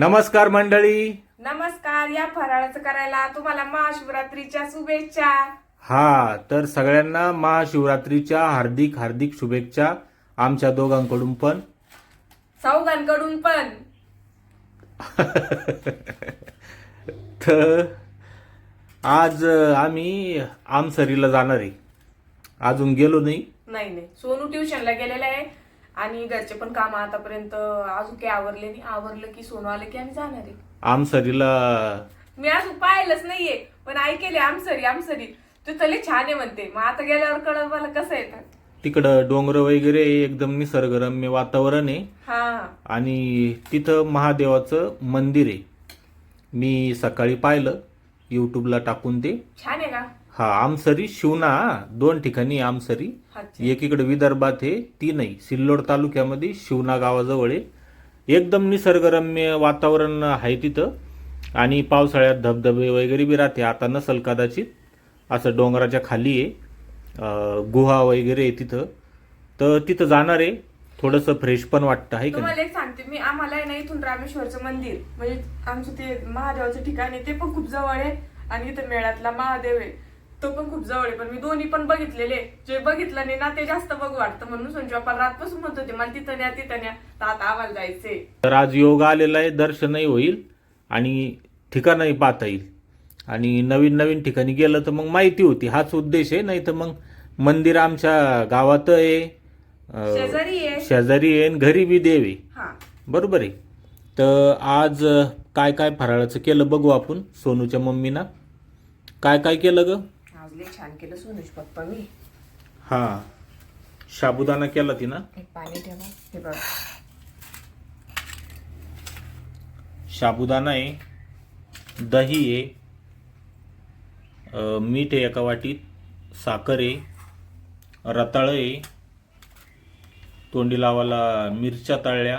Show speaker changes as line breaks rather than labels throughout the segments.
नमस्कार मंडळी.
नमस्कार या फराळाचं करायला तुम्हाला महाशिवरात्रीच्या शुभेच्छा.
हा तर सगळ्यांना महाशिवरात्रीच्या हार्दिक हार्दिक शुभेच्छा आमच्या दोघांकडून पण.
चौघांकडून पण.
तर आज आम्ही आमसरीला जाणार आहे. अजून गेलो नाही.
नाही नाही. सोनू ट्युशनला गेलेला आहे. आणि घरचे पण काम आतापर्यंत अजून काही आवरले नाही. आवरलं की सोनू आलं की आम्ही जाणार आहे.
आमसरीला
मी अजून पाहिलंच नाहीये पण ऐकेले आमसरी आमसरी. तू तले छान आहे म्हणते. मग आता गेल्यावर कळत मला कसं येतं.
तिकडं डोंगर वगैरे एकदम निसर्गरम्य वातावरण आहे.
हा.
आणि तिथं महादेवाचं मंदिर आहे. मी सकाळी पाहिलं यूट्यूबला टाकून ते.
छान आहे.
हा आमसरी शिवना हा. दोन ठिकाणी आमसरी. एकीकडे विदर्भात आहे ती नाही सिल्लोड तालुक्यामध्ये शिवना गावाजवळ आहे. एकदम निसर्गरम्य वातावरण आहे तिथं. आणि पावसाळ्यात धबधबे वगैरे बी राहते. आता नसल कदाचित. असं डोंगराच्या खाली आहे. गुहा वगैरे आहे तिथं. तर तिथं जाणार आहे. थोडंसं फ्रेश पण वाटतं आहे का
तुम्हाला एक सांगते. मी आम्हाला ना इथून रामेश्वरचं मंदिर. म्हणजे आमचं ते महादेवाचं ठिकाण आहे ते पण खूप जवळ आहे. आणि इथं मेळ्यातला महादेव आहे. तो पण खूप जवळ आहे पण मी दोन्ही पण बघितलेले जे बघितलं नाही ना ते जास्त बघू वाटतं म्हणून संजू आपण रातपासून म्हणत होते मला तिथं न्या तिथं न्या. तर आता आम्हाला जायचंय.
तर आज योग आलेला आहे दर्शनही होईल आणि ठिकाणही पाहता येईल. आणि नवीन नवीन ठिकाणी गेलं तर मग माहिती होती हाच उद्देश आहे नाही तर मग मंदिर आमच्या गावात आहे.
शेजारी आहे.
शेजारी आहे आणि घरी बी देव आहे. बरोबर आहे. तर आज काय काय फराळाचं केलं बघू आपण सोनूच्या मम्मीना. काय काय केलं ग?
लय छान केलं सोनूश पप्पा मी.
हा. साबुदाणा केला ती ना
हे पाणी ठेवा. हे बघ.
साबुदाणा आहे दही आहे अ, मीठ आहे एका वाटीत साखर आहे रताळं आहे तोंडी लावाला मिरच्या तळल्या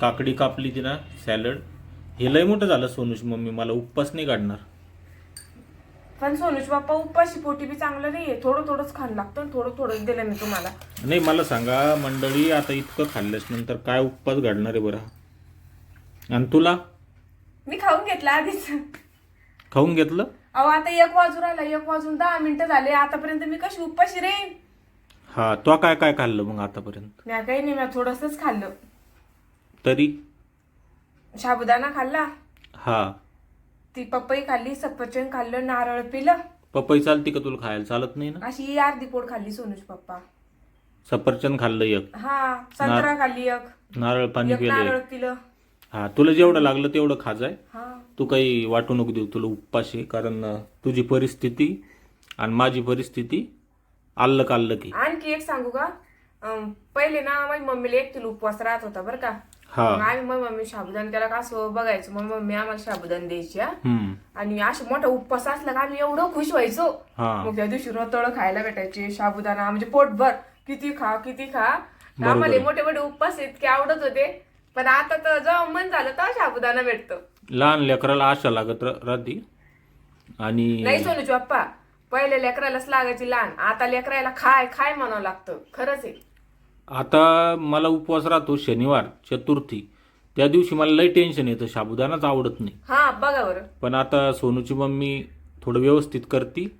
काकडी कापली ती ना सॅलड. हे लय मोठं झालं सोनूची मम्मी मला उपवास नाही काढणार.
पण सोनूश बाप्पा उपाशी पोटी बी चांगलं नाहीये. थोडं थोडंच खाणं लागतं आणि थोडं थोडंच दिलं मी तुम्हाला.
नाही मला सांगा मंडळी आता इतकं खाल्ल्यास नंतर काय उपवास घडणार आहे बरं? आणि तुला?
मी खाऊन घेतला आधीच.
खाऊन घेतलं?
अहो आता एक वाजून राहिला एक वाजून दहा मिनिटं झाले. आतापर्यंत मी कशी उपाशी रे
हा तो काय काय खाल्लं मग आतापर्यंत?
नाही काही नाही मी थोडंसंच खाल्लं.
तरी?
साबुदाणा खाल्ला?
हा.
ती पपई खाल्ली सफरचंद खाल्लं नारळ पिलं.
पपई चालती का तुला खायला? चालत नाही ना?
अशी अर्धी पोड खाल्ली सोनूज पप्पा.
सफरचंद खाल्लं एक.
हा संत्रा खाल्ली एक.
नारळ पाणी
एक
पिलं
नारळ
एक.
पिलं.
हा तुला जेवढं लागलं तेवढं खा जाय.
हा.
तू काही वाटू नको देऊ तुला आहे कारण अं, तुझी परिस्थिती आणि माझी परिस्थिती आल्लक आल्लक. आहे
आणखी एक सांगू का? अं, पहिले ना माझी मम्मीला एकटीला उपवास राहत होता बरं का?
हा.
आम्ही मग मम्मी साबुदाणा त्याला कसं बघायचं. मग मम्मी आम्हाला साबुदाणा द्यायची हा.
हम्म.
आणि असं मोठा उपवास असला का आम्ही एवढं खुश व्हायचो.
हा.
मग त्या दिवशी रताळ खायला भेटायचे साबुदाणा म्हणजे पोटभर. किती खा किती खा. आम्हाला मोठे मोठे उपवास इतके आवडत होते. पण आता तर जेव्हा मन झालं तेव्हा साबुदाणा भेटतो.
लहान लेकराला आशा लागत र- राहती. आणि
नाही सोनूची बाप्पा पहिले लेकरालाच लागायची लहान. आता लेकराला खाय खाय म्हणावं लागतं. खरंच आहे.
आता मला उपवास राहतो शनिवार चतुर्थी. त्या दिवशी मला लई टेन्शन येतं साबुदानाच आवडत नाही.
हा बघा बरं.
पण आता सोनूची मम्मी थोडं व्यवस्थित करती.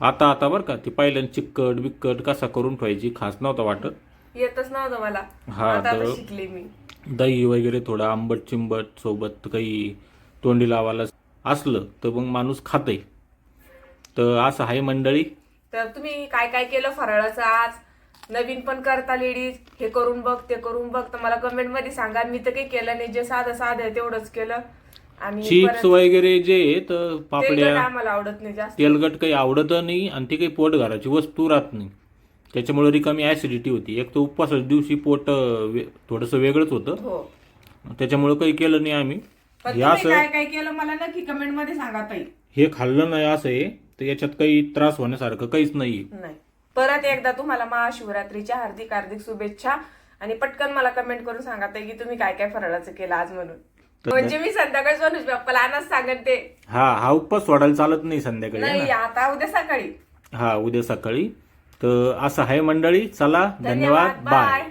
आता आता बरं का ती पहिल्यांदा चिकट बिक्कट कसा करून ठेवायची खास नव्हता वाटत.
येतच नव्हतं मला.
हा,
आता आता
तर-
शिकले मी.
दही वगैरे थोडं आंबट चिंबट सोबत काही तोंडी लावायला असलं तर मग माणूस खातय. तर असं आहे मंडळी.
तर तुम्ही काय काय केलं? फराळाचं आज? नवीन पण करता लेडीज हे करून बघ ते करून बघ. तर मला कमेंटमध्ये सांगा मी तर काही केलं नाही. जे साधं साधं आहे तेवढंच केलं. आणि
चिप्स
परत
वगैरे जे आहे तर
तेलकट
पापड्या
आम्हाला आवडत नाही जास्त.
तेलगट काही आवडत नाही आणि ती काही पोट घराची वस्तू राहत नाही. त्याच्यामुळे रिकामी ऍसिडिटी होती. एक तर उपवासाच्या दिवशी पोट अं, वे- थोडंसं वेगळंच होतं.
हो.
त्याच्यामुळे काही केलं नाही आम्ही.
पण
हे
तुम्ही
असं
काय काय केलं मला नक्की कमेंटमध्ये सांगा ताई.
हे खाल्लं नाही असं आहे. तर याच्यात काही त्रास होण्यासारखं काहीच नाही
नाही. परत एकदा तुम्हाला महाशिवरात्रीच्या हार्दिक हार्दिक शुभेच्छा. आणि पटकन मला कमेंट करून सांगा की तुम्ही काय काय फराळाचं केलं आज म्हणून. म्हणजे मी संध्याकाळी सोनूज बाप्पाला आणच सांगत. ते
हा हा उपवास सोडायला चालत नाही संध्याकाळी
नाही आता उद्या सकाळी?
हा उद्या सकाळी. तर असं आहे मंडळी चला धन्यवाद
बाय